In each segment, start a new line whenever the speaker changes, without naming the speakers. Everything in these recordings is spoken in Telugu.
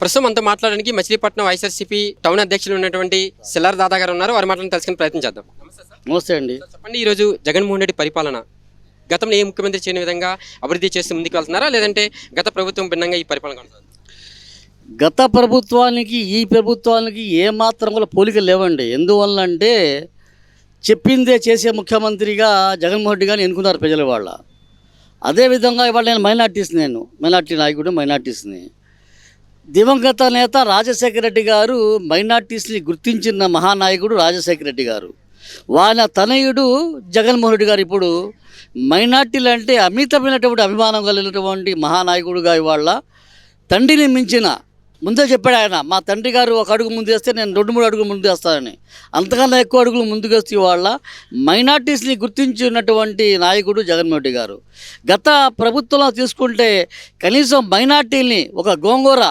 ప్రస్తుతం అంతా మాట్లాడడానికి మచిలీపట్నం వైఎస్ఆర్సీపీ టౌన్ అధ్యక్షులు ఉన్నటువంటి సిల్లార్ దాదా గారు ఉన్నారు. వారి మాటలను తెలుసుకుని ప్రయత్నం చేద్దాం. నమస్తే
అండి.
చెప్పండి ఈరోజు జగన్మోహన్ రెడ్డి పరిపాలన గతంలో ఏ ముఖ్యమంత్రి చేయని విధంగా అభివృద్ధి చేస్తూ ముందుకు వెళ్తున్నారా? లేదంటే గత ప్రభుత్వం భిన్నంగా ఈ పరిపాలన కొనసాగుతుందా?
గత ప్రభుత్వానికి ఈ ప్రభుత్వానికి ఏమాత్రం కూడా పోలిక లేవండి. ఎందువల్ల అంటే చెప్పిందే చేసే ముఖ్యమంత్రిగా జగన్మోహన్ రెడ్డి గారిని ఎన్నుకున్నారు ప్రజల వాళ్ళ. అదేవిధంగా ఇవాళ నేను మైనార్టీస్ నేను. మైనార్టీ నాయకుడు మైనార్టీస్ని. దివంగత నేత రాజశేఖర రెడ్డి గారు మైనార్టీస్ని గుర్తించిన మహానాయకుడు రాజశేఖర రెడ్డి గారు. వాళ్ళ తనయుడు జగన్మోహన్ రెడ్డి గారు ఇప్పుడు మైనార్టీలు అంటే అమితమైనటువంటి అభిమానం కలిగినటువంటి మహానాయకుడుగా ఇవాళ తండ్రిని మించిన ముందే చెప్పాడు ఆయన మా తండ్రి గారు ఒక అడుగు ముందు వేస్తే నేను రెండు మూడు అడుగులు ముందు వేస్తానని. అంతకన్నా ఎక్కువ అడుగులు ముందుకు వేస్తే వాళ్ళ మైనార్టీస్ని గుర్తించినటువంటి నాయకుడు జగన్మోహన్ రెడ్డి గారు. గత ప్రభుత్వంలో తీసుకుంటే కనీసం మైనార్టీల్ని ఒక గోంగూర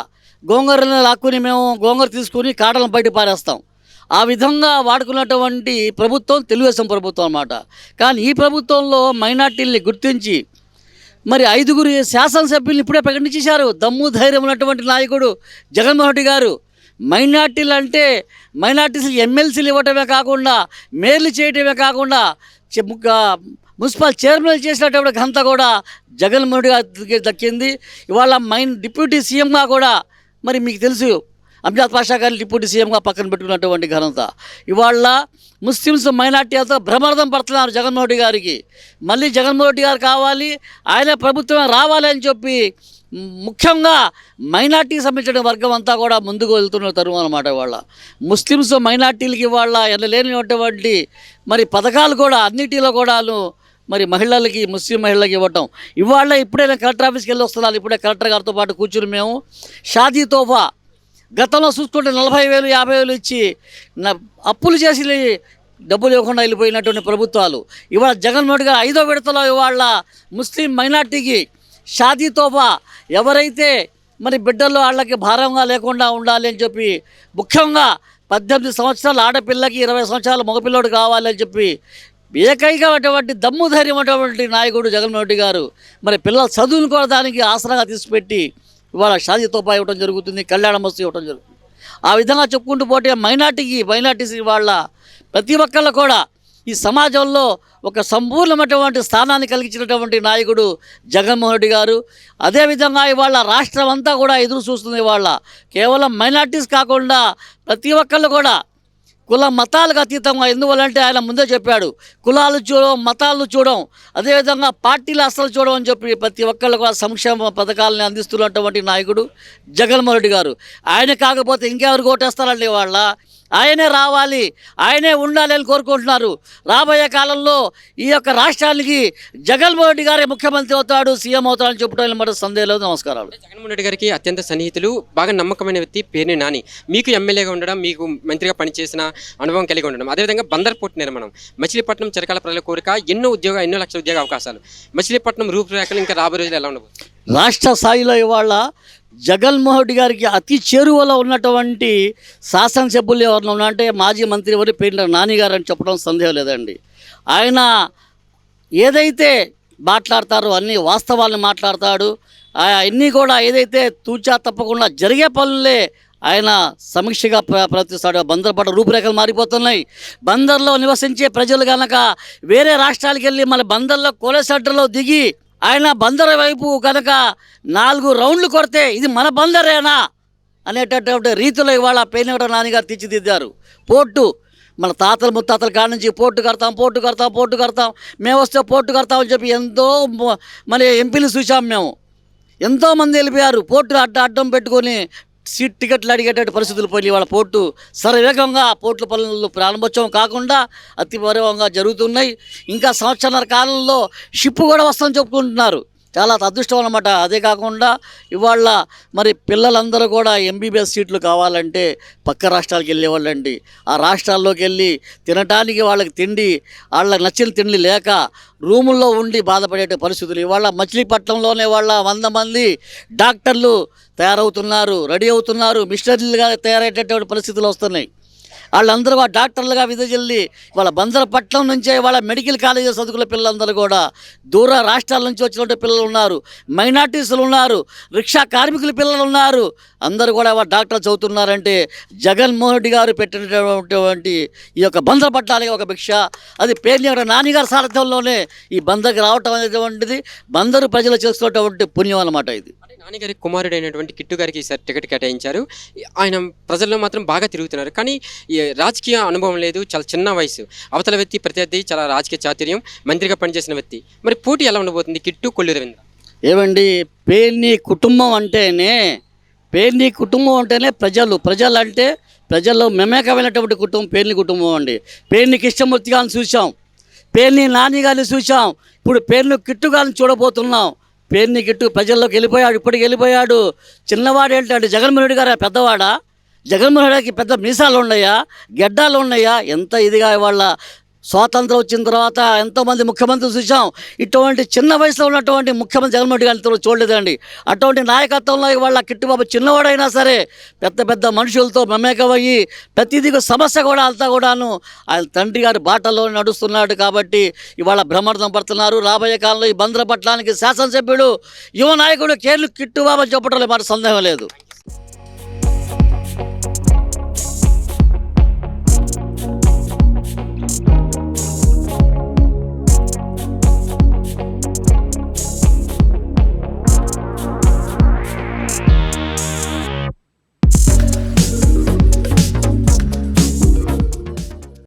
గోంగూరని లాక్కుని మేము గోంగూర తీసుకుని కాటలను బయట పారేస్తాం. ఆ విధంగా వాడుకున్నటువంటి ప్రభుత్వం తెలుగుదేశం ప్రభుత్వం అన్నమాట. కానీ ఈ ప్రభుత్వంలో మైనార్టీల్ని గుర్తించి మరి ఐదుగురు శాసనసభ్యులు ఇప్పుడే ప్రకటించేశారు. దమ్ము ధైర్యం ఉన్నటువంటి నాయకుడు జగన్మోహన్ రెడ్డి గారు. మైనార్టీలు అంటే మైనార్టీస్ ఎమ్మెల్సీలు ఇవ్వటమే కాకుండా మేర్లు చేయటమే కాకుండా మున్సిపల్ చైర్మన్ చేసినటువంటి ఘనత కూడా జగన్మోహన్ రెడ్డి గారికి దక్కింది. ఇవాళ మైన్ డిప్యూటీ సీఎంగా కూడా మరి మీకు తెలుసు అంజాద్ పాషా గారిని డిప్యూటీ సీఎంగా పక్కన పెట్టుకున్నటువంటి ఘనత. ఇవాళ ముస్లిమ్స్ మైనార్టీలతో భ్రమార్థం పడుతున్నారు జగన్మోహన్ రెడ్డి గారికి. మళ్ళీ జగన్మోహన్ రెడ్డి గారు కావాలి ఆయన ప్రభుత్వం రావాలి అని చెప్పి ముఖ్యంగా మైనార్టీకి సంబంధించిన వర్గం అంతా కూడా ముందుకు వెళ్తున్న తరువు అనమాట ఇవాళ ముస్లిమ్స్ మైనార్టీలకి ఇవాళ ఎనలేనిటువంటి మరి పథకాలు కూడా అన్నిటిలో కూడాను మరి మహిళలకి ముస్లిం మహిళలకి ఇవ్వటం. ఇవాళ ఇప్పుడే కలెక్టర్ ఆఫీస్కి వెళ్ళి వస్తున్నాను. ఇప్పుడే కలెక్టర్ గారితో పాటు కూర్చుని మేము షాదీ తోఫా గతంలో చూసుకుంటే నలభై వేలు యాభై వేలు ఇచ్చి అప్పులు చేసి డబ్బులు ఇవ్వకుండా వెళ్ళిపోయినటువంటి ప్రభుత్వాలు. ఇవాళ జగన్మోహన్ గారు ఐదో విడతలో ఇవాళ ముస్లిం మైనార్టీకి షాదీ తోఫా ఎవరైతే మరి బిడ్డల్లో వాళ్ళకి భారంగా లేకుండా ఉండాలి అని చెప్పి ముఖ్యంగా పద్దెనిమిది సంవత్సరాల ఆడపిల్లకి ఇరవై సంవత్సరాల మగపిల్లోడు కావాలి అని చెప్పి ఏకైకమైనటువంటి దమ్ము ధైర్యం అటువంటి నాయకుడు జగన్మోహన్ రెడ్డి గారు. మరి పిల్లల చదువును కూడా దానికి ఆసరాగా తీసిపెట్టి ఇవాళ షాదీ ఇవ్వడం జరుగుతుంది కళ్యాణ మస్తు ఇవ్వడం జరుగుతుంది. ఆ విధంగా చెప్పుకుంటూ పోతే మైనార్టీకి మైనార్టీస్ వాళ్ళ ప్రతి ఒక్కళ్ళు కూడా ఈ సమాజంలో ఒక సంపూర్ణమైనటువంటి స్థానాన్ని కలిగించినటువంటి నాయకుడు జగన్మోహన్ రెడ్డి గారు. అదేవిధంగా ఇవాళ రాష్ట్రం అంతా కూడా ఎదురు చూస్తుంది ఇవాళ. కేవలం మైనార్టీస్ కాకుండా ప్రతి ఒక్కళ్ళు కూడా కుల మతాలకు అతీతంగా ఎందువల్లంటే ఆయన ముందే చెప్పాడు. కులాలు చూడడం మతాలు చూడడం అదేవిధంగా పార్టీలు అసలు చూడడం అని చెప్పి ప్రతి ఒక్కళ్ళు కూడా సంక్షేమ పథకాలని అందిస్తున్నటువంటి నాయకుడు జగన్మోహన్ రెడ్డి గారు. ఆయన కాకపోతే ఇంకెవరు ఓటేస్తారండి వాళ్ళ? ఆయనే రావాలి ఆయనే ఉండాలి అని కోరుకుంటున్నారు. రాబోయే కాలంలో ఈ యొక్క రాష్ట్రానికి జగన్మోహన్ రెడ్డి గారే ముఖ్యమంత్రి అవుతాడు సీఎం అవుతాడని చెప్పడం మరి సందేహం లేదు. నమస్కారాలు.
జగన్మోహన్ రెడ్డి గారికి అత్యంత సన్నిహితులు బాగా నమ్మకమైన వ్యక్తి పేరుని నాని. మీకు ఎమ్మెల్యేగా ఉండడం మీకు మంత్రిగా పనిచేసిన అనుభవం కలిగి ఉండడం. అదేవిధంగా బందర్ పోర్ట్ నిర్మాణం. మచిలీపట్నం చిరకాల ప్రజల కోరిక ఎన్నో ఉద్యోగ ఎన్నో లక్షల ఉద్యోగ అవకాశాలు. మచిలీపట్నం రూపురేఖలు ఇంకా రాబోయే రోజులు ఎలా ఉండబోతుంది?
రాష్ట్ర స్థాయిలో ఇవాళ జగన్మోహన్ గారికి అతి చేరువలో ఉన్నటువంటి శాసనసభ్యులు ఎవరిని అంటే మాజీ మంత్రి ఎవరు? పేర్ల నానిగారు అని చెప్పడం సందేహం లేదండి. ఆయన ఏదైతే మాట్లాడతారో అన్ని వాస్తవాలను మాట్లాడతాడు. అన్నీ కూడా ఏదైతే తూచా తప్పకుండా జరిగే పనులే ఆయన సమీక్షగా ప్రవర్తిస్తాడు. బందర్ పట్ల రూపురేఖలు మారిపోతున్నాయి. బందర్లో నివసించే ప్రజలు కనుక వేరే రాష్ట్రాలకు వెళ్ళి మన బందర్లో కోలసెంటర్లో దిగి ఆయన బందర్ వైపు కనుక నాలుగు రౌండ్లు కొడితే ఇది మన బందరేనా అనేటటువంటి రీతిలో ఇవాళ పేనగడ నాన్నగారు తీర్చిదిద్దారు. పోర్టు మన తాతల ముత్తాతల కాడ నుంచి పోర్టు కడతాం పోర్టు కడతాం పోర్టు కడతాం మేము వస్తే పోర్టు కడతాం అని చెప్పి ఎంతో మన ఎంపీలు చూసాం మేము. ఎంతోమంది వెళ్ళిపోయారు పోర్టు అడ్డ అడ్డం పెట్టుకొని సీట్ టికెట్లు అడిగేటటువంటి పరిస్థితులు పోయి వాళ్ళ పోర్టు సరవేగంగా పోర్టుల పనులు ప్రారంభోత్సవం కాకుండా అతి వైభవంగా జరుగుతున్నాయి. ఇంకా సంవత్సరాల కాలంలో షిప్ కూడా వస్తుందని చెప్పుకుంటున్నారు. చాలా అదృష్టం అనమాట అదే కాకుండా ఇవాళ మరి పిల్లలందరూ కూడా ఎంబీబీఎస్ సీట్లు కావాలంటే పక్క రాష్ట్రాలకు వెళ్ళేవాళ్ళండి. ఆ రాష్ట్రాల్లోకి వెళ్ళి తినటానికి వాళ్ళకి తిండి వాళ్ళకి నచ్చిన తిండి లేక రూముల్లో ఉండి బాధపడే పరిస్థితులు. ఇవాళ మచిలీపట్నంలోనే వాళ్ళ వంద మంది డాక్టర్లు తయారవుతున్నారు రెడీ అవుతున్నారు మిషనరీలుగా తయారయ్యేటటువంటి పరిస్థితులు వస్తున్నాయి. వాళ్ళందరూ ఆ డాక్టర్లుగా విదజల్లి వాళ్ళ బందరపట్నం నుంచే వాళ్ళ మెడికల్ కాలేజీ చదువుకున్న పిల్లలందరూ కూడా దూర రాష్ట్రాల నుంచి వచ్చినటువంటి పిల్లలు ఉన్నారు మైనార్టీసులు ఉన్నారు రిక్షా కార్మికుల పిల్లలు ఉన్నారు. అందరూ కూడా వాళ్ళ డాక్టర్లు చదువుతున్నారంటే జగన్మోహన్ రెడ్డి గారు పెట్టినటువంటి ఈ యొక్క బందర పట్టాలకి ఒక భిక్ష. అది పేర్ని నాన్నగారి సారథ్యంలోనే ఈ బందర్కి రావటం అనేటువంటిది బందరు ప్రజలు చేస్తున్నటువంటి పుణ్యం అన్నమాట ఇది.
నాన్నగారి కుమారుడైనటువంటి కిట్టు గారికి ఈసారి టికెట్ కేటాయించారు. ఆయన ప్రజల్లో మాత్రం బాగా తిరుగుతున్నారు. కానీ ఈ రాజకీయ అనుభవం లేదు. చాలా చిన్న వయసు. అవతల వ్యక్తి ప్రత్యర్థి చాలా రాజకీయ చాతుర్యం. మంత్రిగా పనిచేసిన వ్యక్తి. మరి పోటీ ఎలా ఉండబోతుంది? కిట్టు కొల్లు రవీంద్ర.
ఏమండి పేర్ని కుటుంబం అంటేనే పేర్ని కుటుంబం అంటేనే ప్రజలు. ప్రజలు అంటే ప్రజల్లో మెమేకమైనటువంటి కుటుంబం పేర్ని కుటుంబం అండి. పేర్ని కృష్ణమూర్తి గారిని చూసాం పేర్ని నాని గారిని చూసాం ఇప్పుడు పేర్ని కిట్టు గారిని చూడబోతున్నాం. పేర్ని కిట్టు ప్రజల్లోకి వెళ్ళిపోయాడు ఇప్పటికి వెళ్ళిపోయాడు. చిన్నవాడు ఏంటంటే జగన్మోహన్ రెడ్డి గారు పెద్దవాడా? జగన్మోహన్ రెడ్డికి పెద్ద మీసాలు ఉన్నాయా? గెడ్డాలు ఉన్నాయా? ఎంత ఇదిగా వాళ్ళ స్వాతంత్రం వచ్చిన తర్వాత ఎంతోమంది ముఖ్యమంత్రులు చూసాం ఇటువంటి చిన్న వయసులో ఉన్నటువంటి ముఖ్యమంత్రి జగన్మోహన్ రెడ్డి గారిని చూడలేదండి. అటువంటి నాయకత్వంలో వాళ్ళ కిట్టుబాబు చిన్నవాడైనా సరే పెద్ద పెద్ద మనుషులతో మమేకమయ్యి ప్రతిదీ సమస్య కూడా అంతా కూడాను ఆయన తండ్రి గారి బాటలో నడుస్తున్నాడు కాబట్టి ఇవాళ బ్రహ్మర్థం పడుతున్నారు. రాబోయే కాలంలో ఈ బంద్ర పట్టణానికి శాసనసభ్యుడు యువ నాయకుడు కేర్లు కిట్టుబాబు చెప్పడంలో మరి సందేహం లేదు.